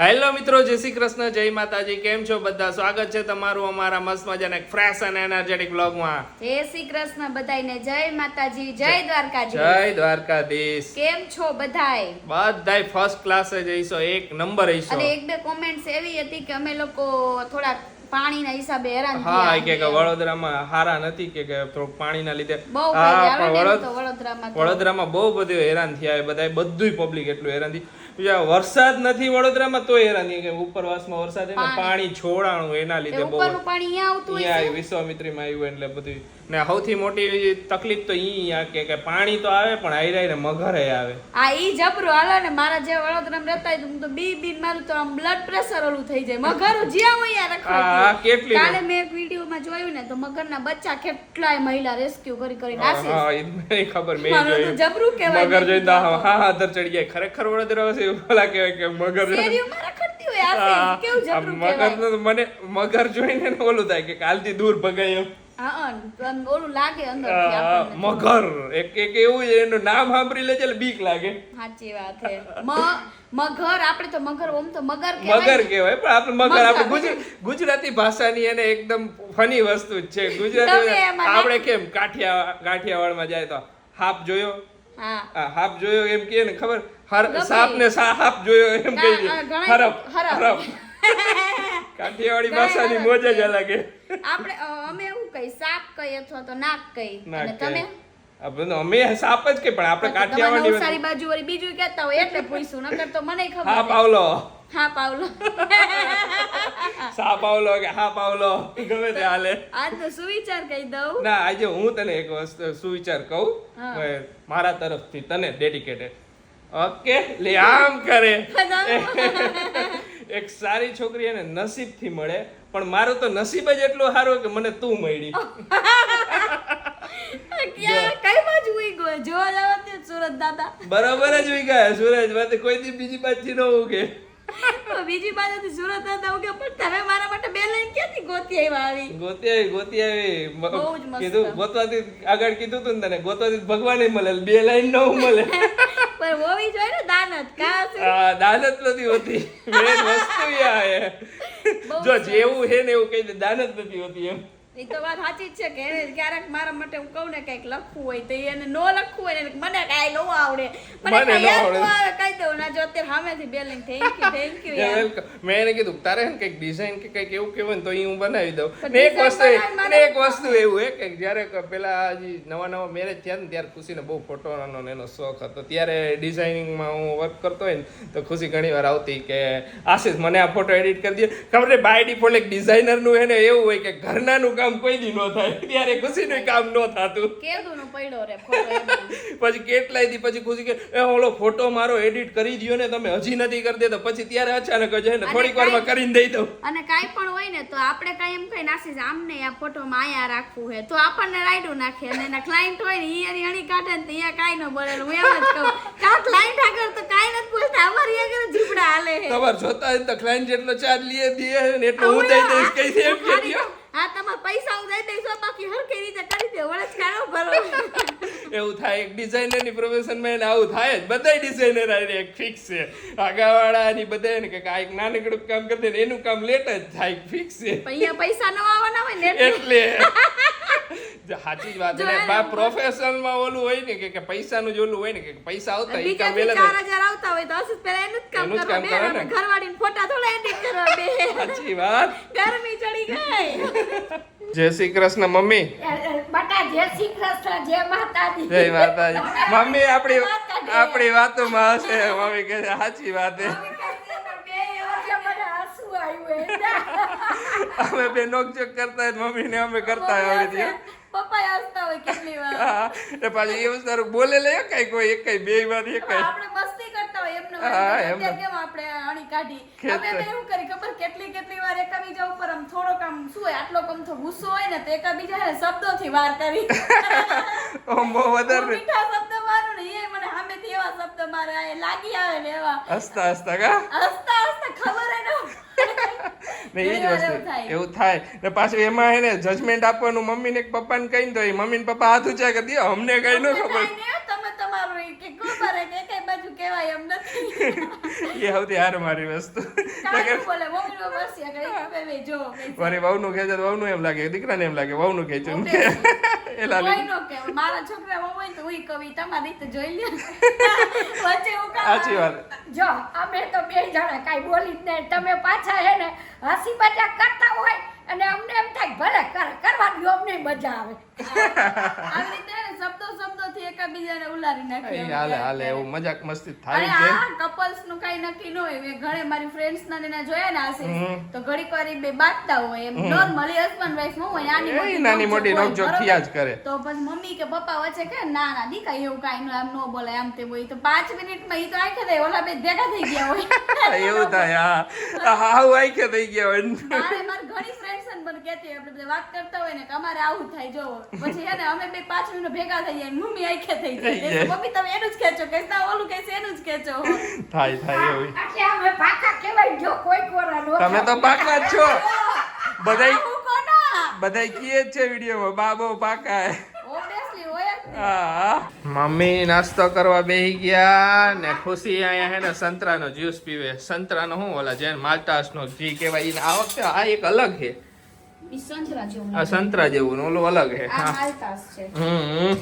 Hello મિત્રો જય શ્રી કૃષ્ણ જય માતાજી કેમ છો બધા? સ્વાગત છે તમારું અમારા મસ્ત મજાના ફ્રેશ અને એનર્જેટિક બ્લોગમાં જય શ્રી કૃષ્ણ બધાને જય માતાજી જય દ્વારકાધીશ. જય દ્વારકાધીશ. કેમ છો બધાય? બધાય ફર્સ્ટ ક્લાસ જ હઈશો એક નંબર અને એક બે કોમેન્ટ્સ એવી હતી કે અમે લોકો થોડા પાણીના હિસાબે હેરાન હા કે વડોદરામાં હારા નથી કે કે પાણીના લીધે. વડોદરામાં. વડોદરામાં બહુ બધું હેરાન થયા બધા બધું પબ્લિક એટલું હેરાન થયું. વરસાદ નથી વડોદરામાં તો હેરાન કે ઉપરવાસમાં વરસાદ પાણી. છોડાણું એના લીધે બહુ પાણી અહીંયા આવતું વિશ્વામિત્રીમાં આવ્યું એટલે બધું ને સૌથી મોટી તકલીફ તો ઈ આ કે કે પાણી તો આવે પણ આયરાય ને મગરે આવે. આ ઈ જબરું હાલો ને મારા જે વડોદરામાં રહેતા હોય તો હું તો બી બીન મારું તો આમ બ્લડ પ્રેશર ઓલું થઈ જાય. મગર જ્યાં હોય યાર કેટલી કાલે મેં એક વિડીયોમાં જોયું ને તો મગરના બચ્ચા કેટલાય મહિલા રેસ્ક્યુ કરી કરી નાસી. હા ઈ મને ખબર મેં તો જોયું. જબરું કહેવાય મગર જોઈ દા હા હા દર ચડી જાય. ખરેખર વડોદરા છે ઓલા કહેવાય કે મગર શેરીઓમાં રખડતી હોય આ કેવું જબરું કહેવાય? મગર મને મગર જોઈને ઓલું થાય કે કાલથી દૂર ભગાય ઓલું લાગે અંદર મગર એક એક એવું એનું નામ સાંભળી લે એટલે બીક લાગે. સાચી વાત છે. મ મગર આપણે તો મગર ઓમ તો મગર કહેવાય મગર કહેવાય પણ આપણે મગર. આપણે ગુજરાતી ભાષાની એને એકદમ ફની વસ્તુ જ છે. ગુજરાતી આપણે કેમ કાઠિયા કાઠિયાવાડમાં જાય તો હાપ જોયો? હા. હાપ જોયો એમ કહે ને ખબર? હર સાપ ને હાપ જોયો એમ કહી હરફ હરફ કાઠિયાવાડી ભાષાની મોજ જ અલગ આપણે અમે કહી સાપ કહી અથવા તો નાક કહી અને તમે? અમે સાપ જ કે પણ આપણે કાઠિયાવાડી નવસારી બાજુ વળી બીજું કહેતા હોય એટલે નકર તો મને ખબર હા પાવલો. હા પાવલો. સા પાવલો કે હા પાવલો. ગમે તે હાલે. તો સુવિચાર કહી દઉં. ના આજે હું તને એક વસ્તુ સુવિચાર કહું. મારા તરફથી તને ડેડિકેટેડ ઓકે લે આમ કરે. એક સારી છોકરી એને નસીબથી મળે પણ મારું તો નસીબ જ એટલું સારું કે મને તું મળી. બરાબર જ ઉઈ ગયા સુરજ વાત કોઈ દી બીજી બાજુ ન ઉગે. બીજી બાજુથી સુરત દાદા કે પણ તમે મારા માટે બે લાઈન ક્યાંથી ગોતી આવ્યા આવી? ગોતી આવી ગોતી આવી. કીધું ગોતવાથી આગળ કીધું તું ને તને ગોતવાથી ભગવાન મળે બે લાઈન ન મળે. પણ હોવી જોઈએ ને દાનત કા શું? દાનત નથી હોતી. મેન વસ્તુ હે બહુ જો જેવું હે ને એવું કહી દે દાનત નથી હોતી એમ. એ તો વાત સાચી જ છે કે એને ક્યારેક મારા માટે હું કહું ને કંઈક લખવું હોય તો એને નો લખવું હોય ને મને કાંઈ નો આવડે. મને કાંઈ યાદ આવડે. આવે કહી દઉં. ના જો અત્યારે સામેથી બે લઈને થેન્ક યુ થેન્ક યુ યાર. મેં એને કીધું તારે ને કંઈક ડિઝાઇન કે કંઈક એવું કેવું ને તો હું બનાવી દઉં. ને એક વસ્તુ ને એક વસ્તુ એવું હે કે જ્યારે પેલા હજી નવા નવા મેરેજ થયા ને ત્યારે ખુશીને બહુ ફોટોનો ને એનો શોખ હતો. ત્યારે ડિઝાઇનિંગમાં હું વર્ક કરતો હોય ને તો ખુશી ઘણી વાર આવતી કે આશીષ મને આ ફોટો એડિટ કરી દે ખબર બાય ડિફોલ્ટ એક ડિઝાઇનરનું નું એને એવું હોય કે ઘરનાનું કામ કોઈ દી નો થાય. ત્યારે ખુશીનું કામ નો થતું. કેદું નો પડ્યો રે પછી કેટલાય દી પછી ખુશી કે એ ઓલો ફોટો મારો એડિટ કરી દ્યો ને તમે હજી નથી કરી દેતા. પછી ત્યારે અચાનક જ ને થોડીક વારમાં કરીને દઈ દઉં. અને કાઈ પણ હોય ને તો આપણે કાઈ એમ કઈ નાસી આમને આ ફોટોમાં અહીંયા રાખવું હે. તો આપણને રાયડું નાખે અને એના ક્લાયન્ટ હોય ને ઈ એની કાઢે ને ત્યાં અહીંયા કાંઈ ન બળે હું એમ જ કહું કા ક્લાયન્ટ આગળ તો કાઈ નથી બોલતા અમારી આગળ જીભડા હાલે તમારે જોતા તો ક્લાયન્ટ જેટલો ચાર્જ લે દીએ ને એટલો હું દઈ દઈશ કઈ છે એમ કે. હા તમારા પૈસા હું દઈ દઈશ બાકી હરખી રીતે કરી દે વળે કાઢો ભરો એવું થાય એક ડિઝાઇનરની પ્રોફેશનમાં એને આવું થાય જ. બધાય ડિઝાઇનર આને એક ફિક્સ છે. આગળવાળાની બધાય ને કે આ એક નાનકડું કામ કરતે ને એનું કામ લેટ જ થાય ફિક્સ છે. અહીંયા પૈસા ન આવવાના હોય ને એટલે. એટલે સાચી જ વાત જો છે એને પ્રોફેશનલમાં ઓલું હોય ને કે કે પૈસાનું જ ઓલું હોય ને કે પૈસા આવતા એ કામ વેલા ચાર થાય. હજાર આવતા હોય તો આશીષ પહેલા એનું જ કામ એનું કરવા બે કરે ને. ઘરવાળીને ફોટા થોડા એડિટ કરવા બે. સાચી વાત. ગરમી ચડી ગઈ. જય શ્રી કૃષ્ણ મમ્મી. બટા જય શ્રી કૃષ્ણ જય માતાજી. જય માતાજી. મમ્મી આપણી આપણી વાતોમાં હશે. મમ્મી કહે સાચી વાત છે. અમે બે નોકચોક કરતા હોય ને અમે કરતા આવડી હતી. પપ્પા હસતા હોય કેટલી વાર. એ પાછું એવું સારું બોલે લે કઈ કોઈ એક કઈ બે વાર એક કઈ આપણે મસ્તી કરતા હોય એમનો અત્યારે કેમ આપણે અણી કાઢી? અમે એવું કરી ખબર કેટલી કેટલી વાર એકાબીજા ઉપર આમ થોડોક આમ શું હોય આટલો કમથો ગુસ્સો હોય ને તો એકાબીજા શબ્દોથી વાર કરી. ઓમ બહુ વધારે. મીઠા શબ્દ મારો ને એ મને સામેથી એવા શબ્દ મારે લાગી આવે ને એવા. હસતા હસતા કા? હસતા હસતા ખબર ને એ જ વસ્તુ એવું થાય. ને પાછું એમાં એને જજમેન્ટ આપવાનું મમ્મીને કે પપ્પાને તો એ મમ્મી ને પપ્પા હાથ ઉચા કરી દે અમને કઈ ન ખબર. કાંઈ નહીં હો, તમે તમારું ઈ કે ખબર હે કે કઈ બાજુ કે કહેવાય એમ નથી. એ સૌથી હાર મારી વસ્તુ. ન મારી વહુનું ખેંચે તો વહુનું એમ લાગે દીકરાને એમ લાગે વહુનું ખેંચું Obviously. એલા નો કે મારા છોકરા વહુ હોય તો કવિ તમારી રીતે જોઈ લે. સાચી વાત. જો અમે તો બે જણા કાંઈ બોલી જ નહીં. તમે પાછા હે ને હસી મજાક કરતા હોય અને અમને એમ થાય ભલે કર કરવાની અમને મજા આવે. આવી રીતે શબ્દો શબ્દોથી એકાબીજાને ઉલારી નાખીએ હાલે હાલે એવું મજાક મસ્તી થાય છે આ કપલ્સનું કઈ નક્કી ન હોય મેં ઘણે મારી ફ્રેન્ડ્સ ના ને જોયા ને આશીષ તો ઘડીક વાર બે બાતતા હોય એમ નોર્મલી હસબન્ડ વાઈફનું હોય આની મોટી નાની મોટી નોકઝોક થયા જ કરે. તો પછી મમ્મી કે પપ્પા વચ્ચે કે ના ના દીકા એવું કાઈ ન આમ નો બોલે આમ તે હોય. તો પાંચ મિનિટમાં ઈ તો આખે દે ઓલા બે ભેગા થઈ ગયા હોય. એવું થાય હા. હાવ આખે થઈ ગયા હોય. મારે મારી ઘણી ફ્રેન્ડ્સ પણ કહેતી આપણે બધા વાત કરતા હોય ને કે અમારે આવું થાય જો પછી હે ને અમે બે 5 મિનિટ ભેગા થઈ જાય મમ્મી આંખે થઈ જાય. થઈ જાય. તો મમ્મી તમે એનું જ ખેંચો કે ઓલું કહેશે એનું જ ખેંચો થાય થાય એવું. એટલે અમે પાકા કહેવાય જો કોઈ કોરા નો તમે તો પાકા છો. બધાય બધાય કીએ છે વિડીયોમાં બાબો પાકા. હે. હા. મમ્મી નાસ્તો કરવા બેહી ગયા ને ખુશી અહીંયા હે ને સંતરાનો જ્યુસ પીવે. સંતરાનો શું ઓલા જેન માલ્ટાસનો ઘી કહેવાય આ વખતે આ એક અલગ છે. આ સંતરા જેવું ઓલું અલગ છે. આ હા. હમ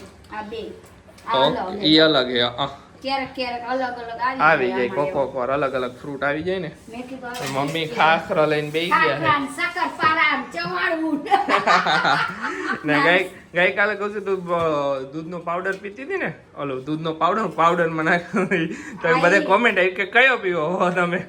ઈ અલગ અલગ આવી જાય કોકો કોક અલગ અલગ ફ્રૂટ આવી જાય ને. મમ્મી ખાખરો લઈને બેસી ગયા ને ગઈ ગઈકાલે કહું છું તું દૂધનો પાવડર પીતી હતી ને ઓલું દૂધનો પાવડર પાવડરમાં નાખ્યો તો હા, બધે કોમેન્ટ આવી કે કયો પીવો હો તમે?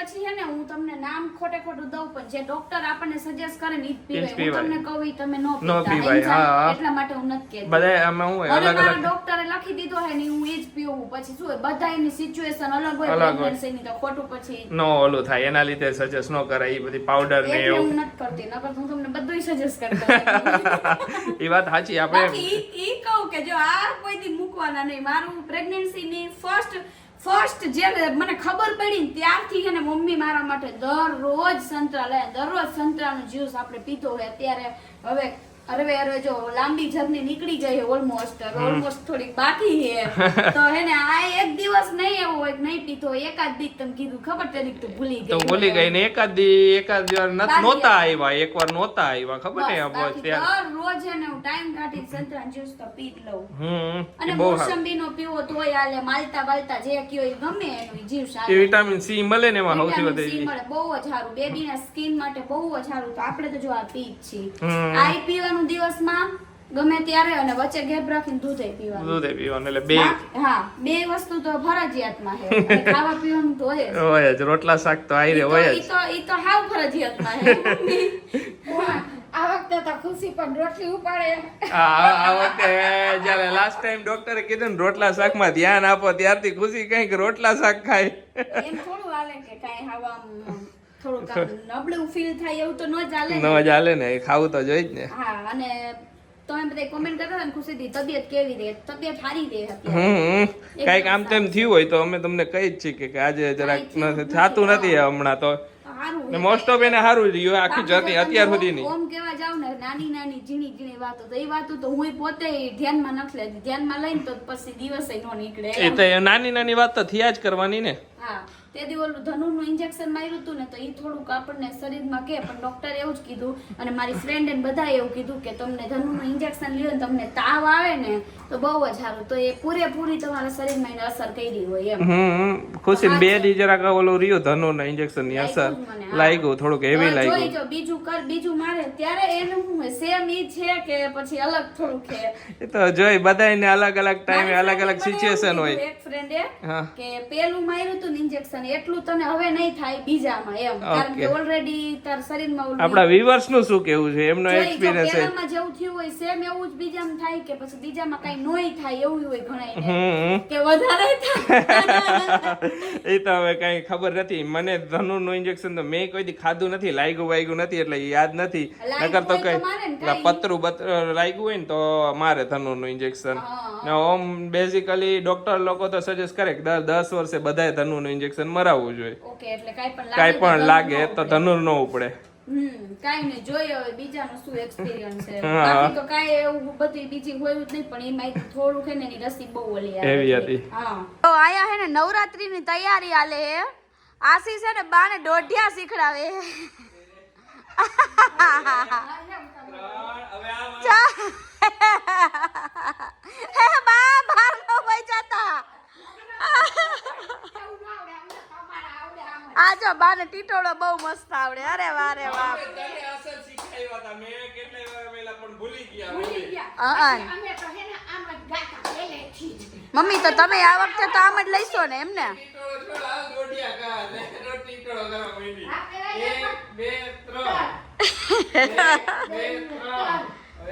પછી છે ને હું તમને નામ ખોટે ખોટું દઉં પણ જે ડોક્ટર આપણને સજેસ્ટ કરે ને ઈ જ પીવાય. હું તમને કહું ઈ તમે નો પીતા. એટલા માટે હું નથી કહેતી. બધા અમે હું અલગ અલગ ડોક્ટરે લખી દીધો હે ને હું એ જ પીવું. પછી શું બધા એની સિચ્યુએશન અલગ હોય pregnancy ની તો ખોટું પછી. નો ઓલું થાય. એના લીધે સજેસ્ટ ન કરાય એ બધી પાવડર ને એવું. હું નથી કરતી. નકર હું તમને બધુંય સજેસ્ટ કરતા એ વાત સાચી આપણે ઈ ઈ કહું કે જો આ કોઈ દી મૂકવાના નહીં. મારું પ્રેગ્નન્સી ની ફર્સ્ટ ફર્સ્ટ જે મને ખબર પડી ને ત્યારથી છે ને મમ્મી મારા માટે દરરોજ સંતરા લે દરરોજ સંતરાનો જ્યુસ આપણે પીતો હોય, અત્યારે હવે અરે અરે જો લાંબી જર્ની નીકળી ગઈ ઓલમોસ્ટ ઓલમોસ્ટ થોડીક બાકી છે તો હે ને આ એક દિવસ નહીં એવો હોય નહીં પીતો એકાદ દી તમે કીધું ખબર તરીક તો ભૂલી ગઈ. તો ભૂલી ગઈ ને એકાદ દી એકાદ વાર નહોતા આવ્યા એકવાર નહોતા આવ્યા ખબર ને બસ, આ બાકી દર રોજ હે ને હું ટાઈમ કાઢી સંતરા જ્યુસ તો પી લઉં. હમ અને મોસંબી નો પીવો તોય આલે માલતા બાલતા જે કયો એ ગમે એનો જીવ એ વિટામિન સી મળે ને એમાં સૌથી વધારે સી મળે બહુ જ સારું. બેબીના સ્કિન માટે બહુ જ સારું. તો આપણે તો જો આ પી જ છીએ. આ ઈ પીવાનું દિવસમાં ગમે ત્યારે અને વચ્ચે ગેપ રાખીને દૂધે પીવાનું. દૂધે પીવાનું એટલે બે હા બે વસ્તુ તો ફરજિયાતમાં છે. ખાવા પીવાનું તો હોય જ. હોય જ રોટલા શાક તો આઈ રે હોય જ. તો ઈ તો હાવ ફરજિયાતમાં છે. આ વખતે તો ખુશી પણ રોટલી ઉપાડે. આ આ વખતે જ્યારે લાસ્ટ ટાઈમ ડોક્ટરે કીધું ને રોટલા શાકમાં ધ્યાન આપો ત્યારથી ખુશી કંઈક રોટલા શાક ખાય. એમ થોડું હાલે કે કાંઈ હાવ આમ થોડુંક નબળું ફીલ થાય એવું તો ન ચાલે ન. ચાલે ને ખાવું તો જોઈ જ ને. હા અને તમે બધા કોમેન્ટ કરતા ને ખુશીથી તબિયત કેવી રહે? તબિયત સારી રહે હતી કાંઈક આમ તેમ થયું હોય તો અમે તમને કહી જ છીએ કે- આજે જરાક થતું નથી હમણાં તો. ને મોસ્ટ ઓફ એને સારું રહ્યું આખી જતી અત્યાર સુધીની. ઓમ કેવા જાવ ને નાની નાની ઝીણી ઝીણી વાતો તો એ વાતો તો હું પોતે ધ્યાનમાં નથી લેતી ધ્યાનમાં લઈને તો પછી દિવસે નો નીકળે એ તો નાની નાની વાત તો થયા જ કરવાની ને. હા. તે દી ઓલું ધનુનું ઇન્જેક્શન માર્યું હતું ને તો એ થોડુંક આપણને શરીરમાં કે પણ ડૉક્ટરે એવું જ કીધું અને મારી ફ્રેન્ડે બધાએ એવું કીધું કે તમને ધનુનું ઇન્જેક્શન લ્યો ને તમને તાવ આવે ને તો બહુ જ સારું. તો એ પૂરેપૂરી તમારા શરીરમાં એને અસર કરી હોય એમ. ખુશી બે દી જરાક ઓલું રહ્યું ધનુ ના ઇન્જેક્શનની અસર લાગ્યું થોડુંક હેવી લાગ્યું. જો બીજું કર બીજું મારે ત્યારે એનું હું સેમ ઈ છે કે પછી અલગ થોડુંક છે? એ તો જોઈ બધાને અલગ અલગ ટાઈમે અલગ અલગ સિચ્યુએશન હોય. એક ફ્રેન્ડે કે પેલું માર્યું હતું ને ઇન્જેક્શન એટલું તને હવે નહીં થાય બીજામાં એમ. કારણ કે ઓલરેડી તાર શરીરમાં ઓલું આપણા વિવર્સનું શું કેવું છે? એમનો એક્સપિરિયન્સ છે. પહેલામાં જેવું થયું હોય સેમ એવું જ બીજામાં થાય કે પછી બીજામાં કઈ નોય થાય એવું હોય ઘણા કે વધારે થાય. એ તો હવે કઈ ખબર નથી. મને ધનુ નું ઇન્જેક્શન તો મેં કોઈ દી ખાધું નથી લાગ્યું વાગ્યું નથી એટલે યાદ નથી. નકર તો કઈ. પતરું બતરું લાગ્યું હોય ને તો મારે ધનુ નું ઇન્જેક્શન ને ઓમ બેઝિકલી ડોક્ટર લોકો તો સજેસ્ટ કરે કે દર દસ વર્ષે બધાએ ધનુ નું ઇન્જેક્શન મરાવવું જોઈએ. ઓકે એટલે કાઈ પણ કાઈ પણ લાગે તો ધનુર નો ઉપડે. હમ કાંઈ નહીં જોઈએ હવે બીજાનો શું એક્સપિરિયન્સ છે. બાકી તો કાંઈ એવું બધી બીજી હોય જ નહીં પણ એમાં થોડુંક છે ને એની રસી બહુ ઓલી એવી હતી. હા. તો આયા હે ને નવરાત્રીની તૈયારી આલે હે. આશીષ છે ને બાને દોઢિયા શીખડાવે હે. બા બહાર નો કોઈ જતા. આ જો બાને ટીટોળો બહુ મસ્ત આવડે અરે વાહ રે વાહ તને અસલ શીખવાડ્યા હતા. મેં કેટલાય વાર પહેલા પણ ભૂલી ગયા ભૂલી મમ્મી. ગયા. અહં. અમે તો હે ને આમ જ ગાતા પહેલેથી જ. મમ્મી તો તમે આ વખતે તો આમ જ લઈશો ને એમને ટીટોળો છોડ, આ ઘા. લે, રો ટીટોળો કરવા માંડી. હા, પેલા એક, બે, ત્રણ.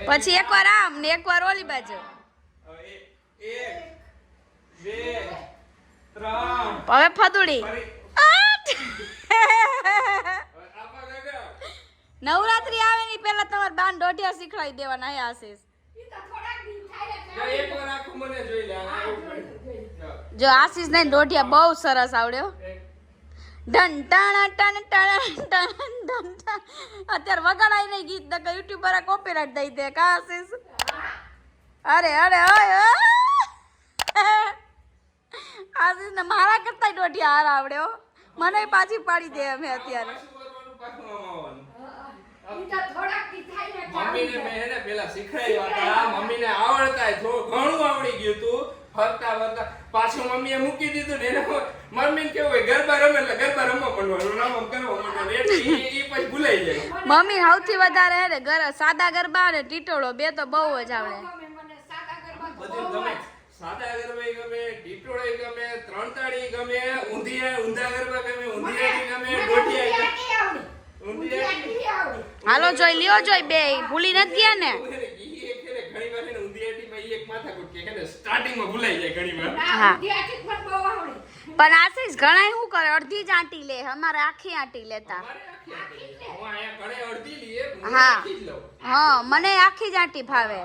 પછી એકવાર આમ ને એકવાર ઓલી બાજુ. હવે ફદુડી. નવરાત્રી આવે ની પહેલા તમારે બાન દોઢિયા શીખવાડી દેવાના હે આશીષ. જો આશીષ ને દોઢિયા બહુ સરસ આવડ્યો ડન ટણ ટણ ટણ ટણ ટણ ટણ. અત્યારે વગાડાય નહીં ગીત નકર યુટ્યુબ પર કોપીરાઈટ દઈ દે કા આશીષ? અરે અરે ઓય. આશીષ મારા કરતા દોઢી હાર આવડ્યો મને પાછી પાડી દે અમે અત્યારે. મમ્મીને મેં પેલા શીખડાવ્યા હતા. મમ્મીને આવડતા થોડું ઘણું આવડી ગયું હતું ફરતા ફરતા પાછું મમ્મીએ મૂકી દીધું ને એને મમ્મીને કેવું હોય ગરબા રમે એટલે ગરબા રમવા માંડવાનું રમવા કરવા માંડવાનું. એટલે ઈ ઈ પછી ભૂલાઈ જાય. મમ્મી સૌથી વધારે હે ને ગર સાદા ગરબા અને ટીટોળો બે તો બહુ જ આવડે. બધું ગમે. સાદા ગરબા ગમે ટીટોળે ગમે ત્રણ ગમે ઊંધિયા ઊંધા ગરબા ગમે ઊંધિયા ગમે મને ગમે ઊંધિયાટી આવડે. ઊંધિયા ઊંધિયાટી આવડે. હાલો જોઈ લ્યો જોઈ બે ભૂલી નથી ગયા ને ઘણી વાર એક માથાકૂટ કે ભૂલાઈ જાય ઘણી વાર હા. ઊંધિયાટી પણ બહુ આવડે. પણ આશીષ ઘણા શું કરે અડધી જ આંટી લે અમારે આખી આંટી લેતા. હું હા મને આખી જ આંટી ભાવે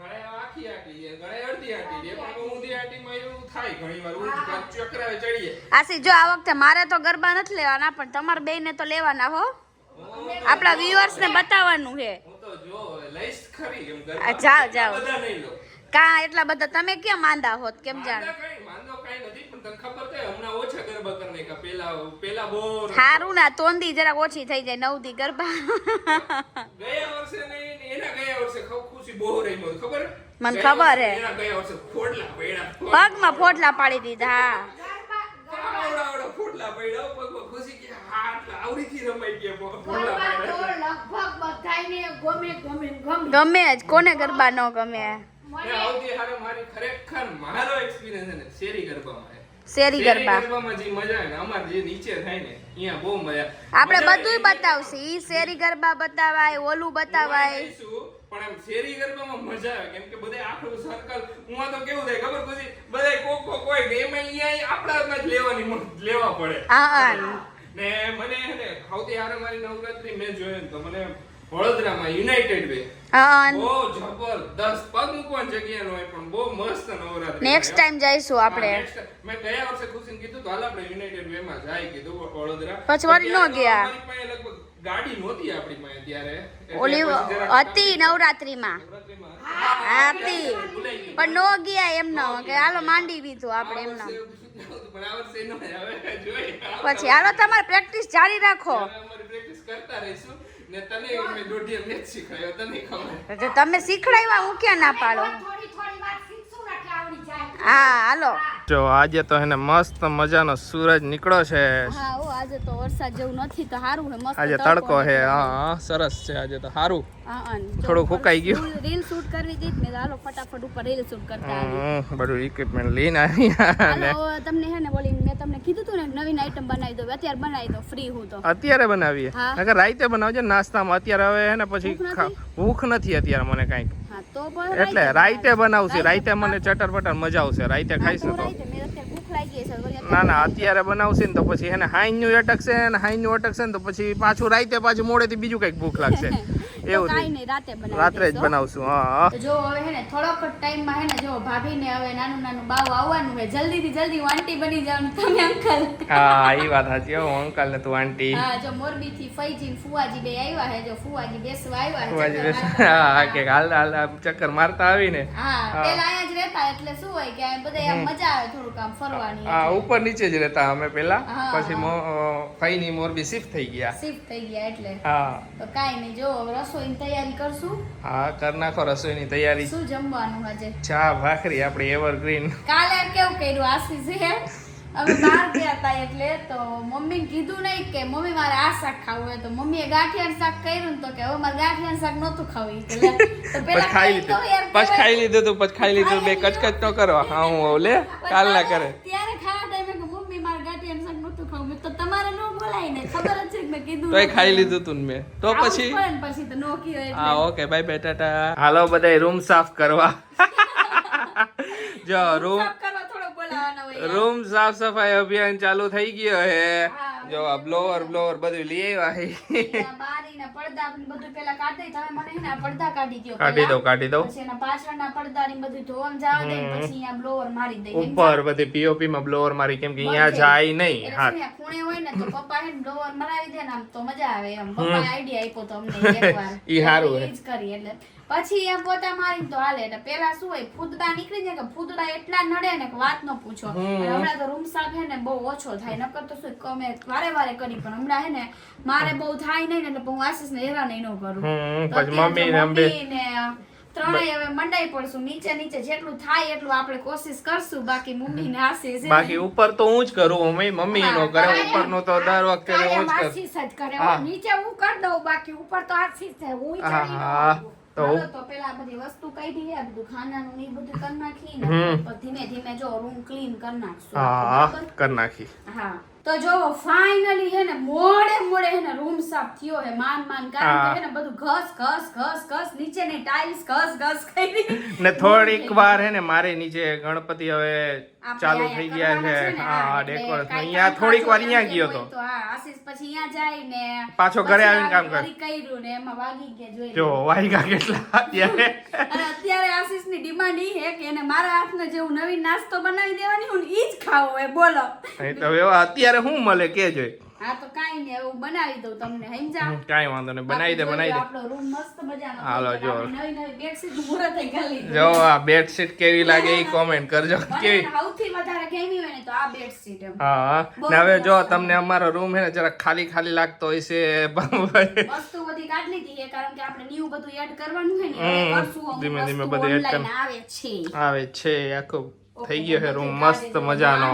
ઘણે આખી આંટી લે અડધી આંટી પણ ઊંધી આંટીમાં એવું થાય ઘણી ઊંધ ચક્રાવે ચડીએ. આશીષ જો આ વખતે મારે તો ગરબા નથી લેવાના પણ તમારા બેયને તો લેવાના હો. આપણા વ્યુઅર્સ ને બતાવવાનું છે. હું તો જો લઈશ ખરી એમ ગરબા. જાઓ, જાઓ. બધા નહીં કા એટલા બધા? તમે કેમ માંદા હોત કેમ જાણ? માંદો કઈ નથી પણ તને ખબર છે હમણાં ઓછા ગરબા કરી નાખ્યા પેલા પેલા બહુ હારું ના તોંદી જરાક ઓછી થઈ જાય નવદી ગરબા. ગયા વર્ષે નહીં એના ગયા વર્ષે ખઉ ખુશી બહુ રહી મને ખબર? મને ખબર હે. એના ગયા વર્ષે ફોડલા પડ્યા પગમાં ફોટલા પાડી દીધા. પડ્યા પગમાં ખુશી કે આવડીથી રમાઈ ગયા ગમે ગમે ગમે. ગમે જ કોને ગરબા ન ગમે? ખરેખર મારો એક્સપિરિયન્સ શેરી ગરબામાં શેરી ગરબા. ગરબામાં જે મજા આવે ને અમાર જે નીચે થાય ને અહીંયા બહુ મજા આપણે આવે. બતાવશે. ઈ શેરી ગરબા બતાવાય ઓલું બતાવાય. પણ એમ શેરી ગરબામાં મજા આવે કેમ કે બધે આખું સર્કલ હું તો કેવું થાય ખબર પછી? બધે કોક કોક હોય ને એમાં અહીંયા આપણા જ લેવાની લેવા પડે. ને મને ને સૌથી હારે મારી નવરાત્રી મેં જોયું તો મને વડોદરામાં યુનાઇટેડ વે બહુ જબરદસ્ત પગ મૂકવાની જગ્યા ન હોય પણ બહુ મસ્ત નવરાત્રી નેક્સ્ટ ટાઈમ જઈશું આપણે. મેં ગયા વર્ષે ખુશીને કીધું તો હાલ આપણે યુનાઇટેડ વે માં જાય કીધું વડોદરા. પછી વળી ન પણ ગયા. તો અમારી પાસે લગભગ ગાડી નહોતી આપણી પાસે ત્યારે. ઓલી હતી નવરાત્રીમાં. હતી. પણ નો ગયા એમનો કે હાલો માંડી દીધું આપણે ન જોઈએ. પછી હાલો તમારે પ્રેક્ટિસ જારી રાખો. પ્રેક્ટિસ કરતા રહીશું ને તને મે દોઢી મેચ શીખવાડ્યો તને ખબર. તો તમે શીખડાવ્યા હું ક્યાં ના પાડો? થોડી થોડી વાત શીખશું ને એટલે આવડી જાય. હા હાલો. જો આજે તો એને મસ્ત મજાનો સૂરજ નીકળ્યો છે. હા ઓ. આજે તો વરસાદ જેવું નથી તો સારું હે મસ્ત આજે તડકો છે હા સરસ છે આજે તો સારું હા થોડું ફૂકાઈ ગયું. રીલ શૂટ કરવી હતી ને હાલો ફટાફટ ઉપર રીલ શૂટ કરતા આવી બધું ઇક્વિપમેન્ટ લઈને આવી હાલો તમને હે ને બોલી મેં તમને કીધું તું ને નવીન આઈટમ બનાવી દો અત્યારે બનાવી દો ફ્રી હું તો. અત્યારે બનાવીએ? હા. નકર રાતે બનાવજો નાસ્તામાં અત્યારે હવે હે ને પછી ભૂખ નથી અત્યારે મને કાંઈક. હા એટલે રાઈતે બનાવશે રાઈતે મને ચટર પટર મજા આવશે રાઈતે ખાઈશું તો. ના ના અત્યારે બનાવશે ને તો પછી એને હાઈનું અટકશે ને હાઈનું અટકશે ને તો પછી પાછું રાઈતે પાછું મોડેથી બીજું કંઈક ભૂખ લાગશે. એવું કાંઈ નહીં. રાતે બનાવી રાત્રે જ બનાવશું હા જો હવે હે ને થોડોક ટાઈમમાં હે ને જો ભાભીને હવે નાનું નાનું બાવ આવવાનું છે જલ્દી હું આંટી બની જાઉં તમે અંકલ. હા એ વાત સાચી હો અંકલ ને તું આંટી. હા જો મોરબી થી ફઈજી ને ફુવાજી બે આવ્યા હે જો ફુવાજી બેસવા આવ્યા ફુવાજી ચક્કર બેસ- હા કે હાલ હાલ ચક્કર મારતા આવીને. હા હા. પેલા અહીંયા જ રહેતા એટલે શું હોય કે બધા આમ મજા આવે થોડુંક આમ ફરવાની હા ઉપર નીચે જ રહેતા અમે પેલા. પછી ફઈ ની મોરબી શિફ્ટ થઈ ગયા. શિફ્ટ થઈ ગયા એટલે. હા. તો કાઈ નહીં જો હવે રસોઈની તૈયારી કરશું? હા કર નાખો રસોઈની તૈયારી. શું જમવાનું આજે? ચા ભાખરી આપણે એવરગ્રીન કાલે કેવું કર્યું? આશીષ છે અમે બહાર ગયા હતા એટલે તો મમ્મીને કીધું નહીં કે મમ્મી મારે આ શાક ખાવું હોય. તો મમ્મીએ ગાંઠિયાનું શાક કર્યું તો કે હવે મારે ગાંઠિયાનું શાક નહોતું ખાવું. તો પેલા ખાઈ લીધું. પછી ખાઈ લીધું તું પછી ખાઈ લીધું. બે કચકચ ન કરો. હા હું લે કાલ ના કરે ત્યારે ખાવા ટાઈમે કે મમ્મી મારે ગાંઠિયાનું શાક નહોતું ખાવું મેં તો તમારે ન બોલાય ને ખબર જ છે કે મેં કીધું તોય એ ખાઈ લીધું તું મેં. તો પછી? તો. હા okay bye bye tata. Hello બધા રૂમ સાફ કરવા. જો રૂમ સાફ કરવા થોડો બોલાવાનો હોય યાર. રૂમ સાફ સફાઈ અભિયાન ચાલુ થઈ ગયો હે. જો આ બ્લોવર બ્લોવર બધું લઈ આવ્યા હે. બારીના પડદા બધું પેલા કાઢી તમે મને હે ને પડદા કાઢી દ્યો કાઢી પહેલા. દઉં કાઢી દઉં. પછી એના પાછળના પડદા ને બધું ધોવામાં જવા દે પછી અહીંયા બ્લોવર મારી દઈ ઉપર બધી પીઓપી માં બ્લોવર મારી કેમ કે અહીંયા જાય નહીં હા. ખૂણે હોય ને તો પપ્પા હે બ્લોવર મરાવી દે ને આમ તો મજા આવે એમ. પપ્પા આઈડિયા આપ્યો તો અમને એકવાર ઈ હારું હે. ઈ કરી એટલે પછી એમ પોતા મારી તો હાલે. એટલે પેલા શું હોય ફૂદડા નીકળી જાય કે ફૂદડા એટલા નડે ને કે વાત ન પૂછો હમણાં તો રૂમ સાફ હે ને બહુ ઓછો થાય. નકર તો શું કમે વારે વારે કરી પણ હમણાં હે ને મારે બહુ થાય નહીં ને એટલે હું આશીષ ને હેરાન નહીં ન કરું. મમ્મી ને ત્રણેય હવે મંડાઈ પડશું. નીચે નીચે જેટલું થાય એટલું આપણે કોશિશ કરશું. બાકી મમ્મી ને આશીષ બાકી ઉપર તો હું જ કરું મમ્મી મમ્મી નો કરે ઉપર નો તો દર વખતે હું જ કરું. આશીષ જ કરે. નીચે હું કરી દઉં બાકી ઉપર તો આશીષ છે. હું જ હા તો તો પેલા બધી વસ્તુ કાઢી આ બધું ખાનાનું ને બધું કરી નાખી ને પછી ધીમે ધીમે જો રૂમ ક્લીન કરી નાખશું. હા કર નાખી. હા. તો જો ફાઇનલી હે ને મોડે મોડે હે ને રૂમ સાફ થયો હે માન માન કારણ કે હે. ને બધું ઘસ ઘસ ઘસ ઘસ નીચે ની ટાઇલ્સ ઘસ ઘસ કરી. ને થોડીક વાર હે ને મારે નીચે ગણપતિ હવે ચાલુ થઈ ગયા છે. હા ડેકોર અહીંયા થોડીક વાર અહીંયા ગયો તો. આશીષ પછી અહીંયા જાય ને પાછો ઘરે આવીને કામ કરે. કર્યું ને એમાં વાગી ગયા જોઈ જો. વાયગા કેટલા અત્યારે. અને અત્યારે આશીષની ડિમાન્ડ ઈ હે કે એને મારા હાથનો જેવું નવી નાસ્તો બનાવી દેવાની હું ઈ જ ખાવો હોય બોલો. તો અત્યારે શું મળે કે જોઈ હા તો કાંઈ નહીં હું બનાવી દઉં તમને સમજા કાઈ વાંધો નહીં બનાવી દે બનાવી દે. આપણો રૂમ મસ્ત મજાનો હાલો, જો. નવી નવી બેડશીટ મુહૂર્ત થઈ ગઈ જો આ બેડશીટ કેવી લાગે એ કોમેન્ટ કરજો. કે કેવી? સૌથી વધારે કેવી હોય ને તો આ બેડશીટ એમ. હા ને હવે જો તમને અમારો રૂમ હે ને જરા ખાલી ખાલી લાગતો હોય છે વસ્તુ બધી કાઢી લીધી છે કારણ કે આપણે ન્યુ બધું એડ કરવાનું છે ને ધીમે ધીમે બધું એડ આવે છે. આવે છે આખો. થઈ ગયો છે રૂમ મસ્ત મજાનો.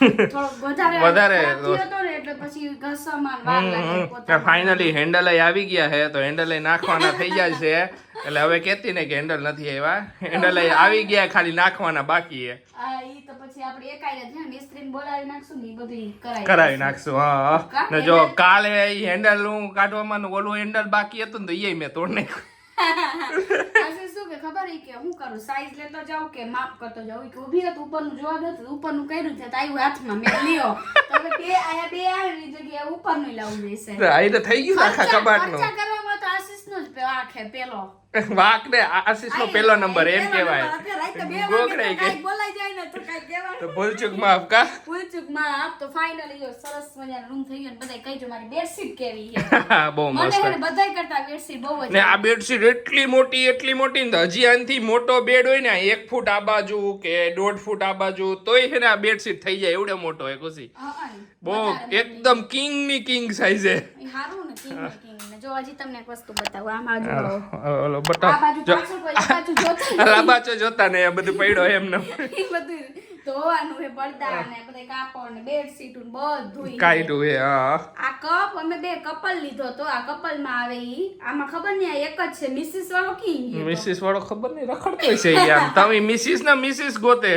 વધારે. ફાઇનલી હેન્ડલ આવી ગયા છે તો હેન્ડલ નાખવાના થઈ જાય છે. એટલે હવે કેતી ને કે હેન્ડલ નથી આવ્યા. હેન્ડલ આવી ગયા ખાલી નાખવાના બાકી છે. કરાવી નાખશું. હા ને જો કાલે હેન્ડલ હું કાઢવામાં ઓલું હેન્ડલ બાકી હતું ને તો એ મેં તોડ નાખ્યું. શું કે ખબર કે હું કરું? સાઈઝ લેતો જાઉં કે માપ કરતો જાઉં? કે ઊભી રહે તો ઉપરનું જોવા તો ઉપરનું કર્યું છે તો હાથમાં મેં લ્યો. તો બે આયા બે આવી જગ્યાએ ઉપરનું અહીં તો થઈ ગયું આખા કબાટનું. હે પેલો. વાક ને આશીષ નો પેલો નંબર એમ કહેવાય. ગોખડાઈ ગઈ. બોલાઈ જાય ને તો કાંઈક કહેવાનું. તો ભૂલચૂક માફ કા? ભૂલચૂકમાં આપ તો finally જો સરસ મજાનો રૂમ થઈ ગયો ને બધાય કહેજો મારી બેડશીટ કેવી છે. બહુ મસ્ત. બધાય કરતા બેડશીટ બહુ જ ને આ બેડશીટ એટલી મોટી એટલી મોટી ને હજી આનથી મોટો બેડ હોય ને એક ફૂટ આ બાજુ કે દોઢ ફૂટ આ બાજુ તોય છે ને આ બેડશીટ થઈ જાય એવડો મોટો હોય ખુશી. બહુ એકદમ કિંગની કિંગ સાઈઝ છે હારું ને king ને ને. જો હજી તમને એક વસ્તુ બતાવું આમાં જો ઓલો આ બાજુ પાછળ કોઈ બાજુ જોતા લાબાચો જોતા ને બધું પડ્યો એમને ઈ બધું ધોવાનું હે પડદા ને બધા કાપડ ને બેડશીટ ને બધું કાઢ્યું હે હા. આ કપ અમે બે કપલ લીધો તો આ કપલમાં આવે ઈ. આમાં ખબર નહીં એક જ છે મિસિસ વાળો કી મિસિસ વાળો ખબર નહીં રખડતો છે ઈ આમ. તમે મિસિસ ના મિસિસ ગોતે.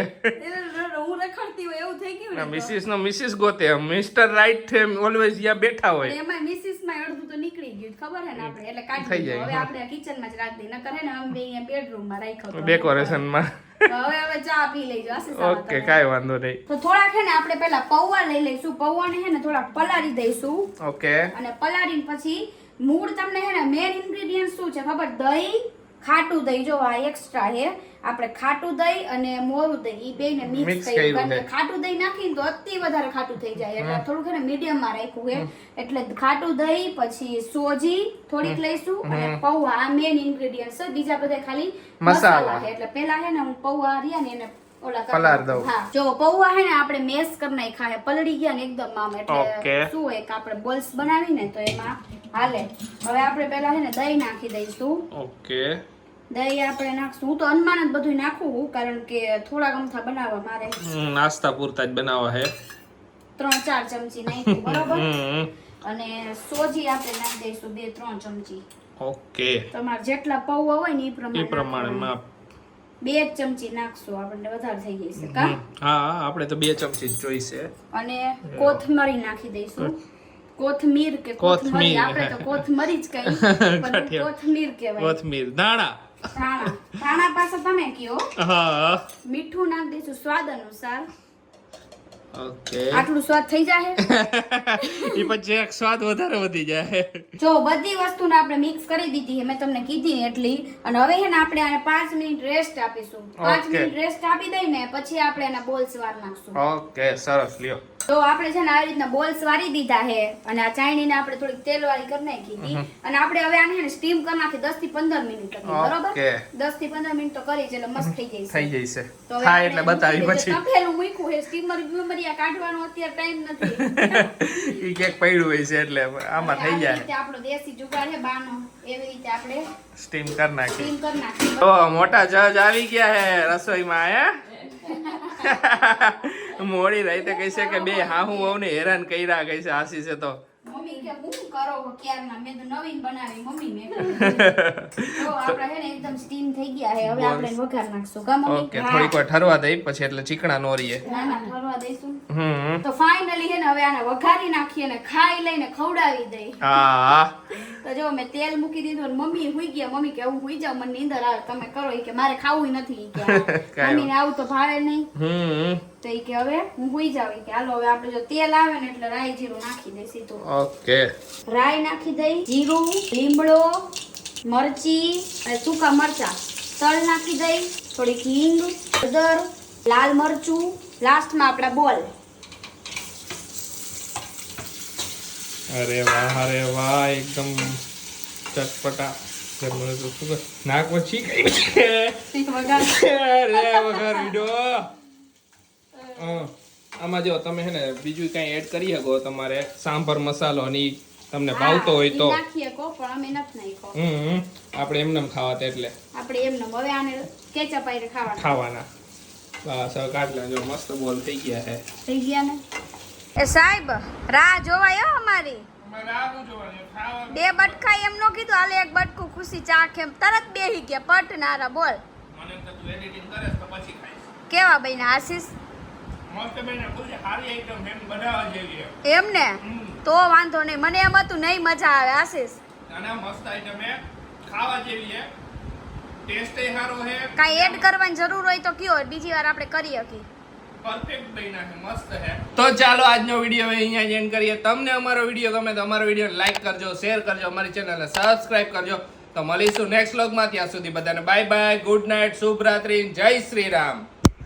રખડતી હોય એવું થઈ ગયું ને મિસિસ નો મિસિસ ગોતે. મિસ્ટર રાઈટ છે ઓલવેઝ યા બેઠા હોય. એમાં મિસિસમાં અડધું તો નીકળી ગયું ખબર હે ને આપણે? એટલે કાઢી જાય, હવે. આપણે કિચનમાં જ રાખી દઈએ નકર હે ને અમે અહીંયા બેડરૂમમાં રાખ્યો ડેકોરેશનમાં. હવે હવે ચા પી લેજો ઓકે કાઈ વાંધો નહીં. તો થોડાક છે ને આપણે પેલા પૌવા લઈ લઈશું. પૌવાને હે ને થોડાક પલાળી દઈશું. ઓકે અને પલાળીને પછી મૂળ તમને હે ને મેન ઇન્ગ્રેડિયન્ટ શું છે ખબર? દહીં ખાટું દહીં જો આ એક્સ્ટ્રા હે આપણે ખાટું દહીં અને મોરું દહીં એ Mix મિક્સ કર્યું કારણ. કે ખાટું દહીં નાખીને તો અતિ વધારે ખાટું થઈ જાય. એટલે થોડુંક છે ને મીડિયમમાં રાખ્યું હે એટલે ખાટું દહીં પછી સોજી થોડીક લઈશું અને પૌવા આ મેન ઇન્ગ્રેડિયન્ટ છે. બીજા બધા ખાલી મસાલા. છે. એટલે પેલા છે ને હું પૌવા રહ્યા ને એને પલાળ દઉં. હા. જો પૌવા હે ને આપણે મેશ કરી નાખ્યા પલળી ગયા ને એકદમ આમ એટલે શું હોય કે આપણે બોલ્સ બનાવીને તો એમાં હાલે. હવે આપણે પેલા છે ને દહીં નાખી દઈશું. ઓકે. દહીં આપણે નાખશું. હું તો અનમાન જ બધું નાખું કારણ કે થોડા ગમથા બનાવવા મારે. નાસ્તા પૂરતા જ બનાવવા હે. ત્રણ ચાર ચમચી નાખ્યું બરોબર? અને સોજી આપણે નાખી દઈશું બે ત્રણ ચમચી. ઓકે. તમારે જેટલા પૌવા હોય ને એ એ પ્રમાણે પ્રમાણે માપ બે ચમચી નાખશું આપણને વધારે થઈ જશે કા? હા આપણે તો બે ચમચી જોઈશે. અને કોથમરી નાખી દઈશું. કોથમીર કે કોથમરી. આપણે તો કોથમરી જ કહીએ પણ કોથમીર કહેવાય. કોથમીર દાણા ધાણા. ધાણા પાસે તમે કયો? હા. મીઠું નાખી દઈશું સ્વાદ અનુસાર. ઓકે. આટલું સ્વાદ થઈ જાય એ પછી એક સ્વાદ વધારે વધી જાય જો બધી વસ્તુને આપણે મિક્સ કરી દીધી છે મેં તમને કીધી એટલી. અને હવે હે ને આપણે આને પાંચ મિનિટ રેસ્ટ આપીશું. પાંચ મિનિટ રેસ્ટ આપી દઈને પછી આપણે એના બોલ્સ વાર નાખશું. ઓકે સરસ લ્યો. તો આપણે છે ને આવી રીતના બોલ્સ વારી દીધા છે અને આ ચાઇનીને આપણે થોડીક તેલવાળી કરી નાખી અને આપણે હવે આને ને સ્ટીમ કરી નાખી દસથી પંદર મિનિટ લગી બરોબર? Okay. દસથી પંદર મિનિટ તો કરી એટલે મસ્ત થઈ જશે થઈ જશે થાય એટલે બતાવી પછી. તપેલું મૂક્યું હે સ્ટીમર બ્યુમરિયા કાઢવાનો અત્યારે ટાઈમ નથી. ઈ ક્યાંક પડ્યું હોય છે એટલે આમાં થઈ જાય. આપણો દેશી જુગાડ છે બાનો. એવી રીતે આપણે સ્ટીમ કરી નાખી સ્ટીમ કરી નાખી તો મોટા જજ આવી ગયા હે રસોઈમાં હે? મોડી રાતે કહે છે કે બે હાહુ વહુને હેરાન કર્યા કહે છે આશીષે તો. મમ્મી કે હું કરો ક્યારના? મેં તો નવીન બનાવી મમ્મી મેં તો આપણે હે ને એકદમ સ્ટીમ થઈ ગયા છે હવે આપણે વઘાર નાખશું. કા મમ્મી? ઓકે થોડીક વાર ઠરવા દઈ પછી એટલે ચીકણા નો રહીએ ના ના ઠરવા દઈશું. હમ. તો ફાઇનલી હે ને હવે આને વઘારી નાખીએ ને ખાઈ લઈને ખવડાવી દઈ. હા. તો જો મેં તેલ મૂકી દીધું અને મમ્મી હુઈ ગયા. મમ્મી કે હું હુઈ જાઉં મને નીંદર આવે. તમે કરો. કે મારે ખાવું નથી. કે મમ્મીને આવું તો ભાવે નહીં. હમ. તો એ કે હવે હું હુઈ જાઉં. કે હાલો હવે આપણે જો તેલ આવે ને એટલે રાઈ જીરું નાખી દઈ સીધું ઓકે. રાઈ નાખી દઈ જીરું લીમડો મરચી અને સૂકા મરચા. તળ નાખી દઈ થોડીક હિંગ હળદર લાલ મરચું લાસ્ટમાં આપણા બોલ. અરે વાહ અરે વાહ એકદમ ચટપટા. નાક છીક. આવી છે અરે વઘાર વિડો. આમાં જો તમે હે ને બીજું કઈ એડ કરી શકો તમારે. સાંભર મસાલો ની તમને ભાવતો હોય તો. નાખીએ કો પણ અમે નથી નાખ્યો. હમ આપણે એમને ખાવા એટલે. આપણે એમને હવે આને કેચઅપ આઈને ખાવાના. ખાવાના. બસ હવે કાઢ લેજો મસ્ત બોલ થઈ ગયા હે થઈ ગયા ને? એ સાહેબ રાહ જોવાય હો અમારી. બે બટકા એમ નો કીધું હાલે એક બટકું ખુશી ચાખ એમ. તરત બેહી ગયા પટ નારા બોલ. મને તો તું એડિટિંગ કરે તો પછી ખાઈશ. કેવા ભાઈ આશીષ મસ્ત બેને ખુશ સારી આઈટમ એમ ને? તો વાંધો નહીં. મને એમ હતું નહીં મજા આવે આશીષ. મસ્ત આઈટમ હે ખાવા જેવી હે ટેસ્ટ સારો હે કાંઈ એડ કરવાની જરૂર હોય તો કયો? બીજી વાર આપણે કરી શકીએ. તો ચાલો આજનો વીડિયો હવે અહીંયા જ એન્ડ કરીએ. તમને અમારો વીડિયો ગમે તો અમારો વીડિયો લાઈક કરજો શેર કરજો અમારી ચેનલને સબસ્ક્રાઇબ કરજો. તો મળીશું નેક્સ્ટ વ્લોગમાં ત્યાં સુધી બધાને બાય બાય ગુડ નાઇટ શુભ રાત્રિ જય શ્રી રામ.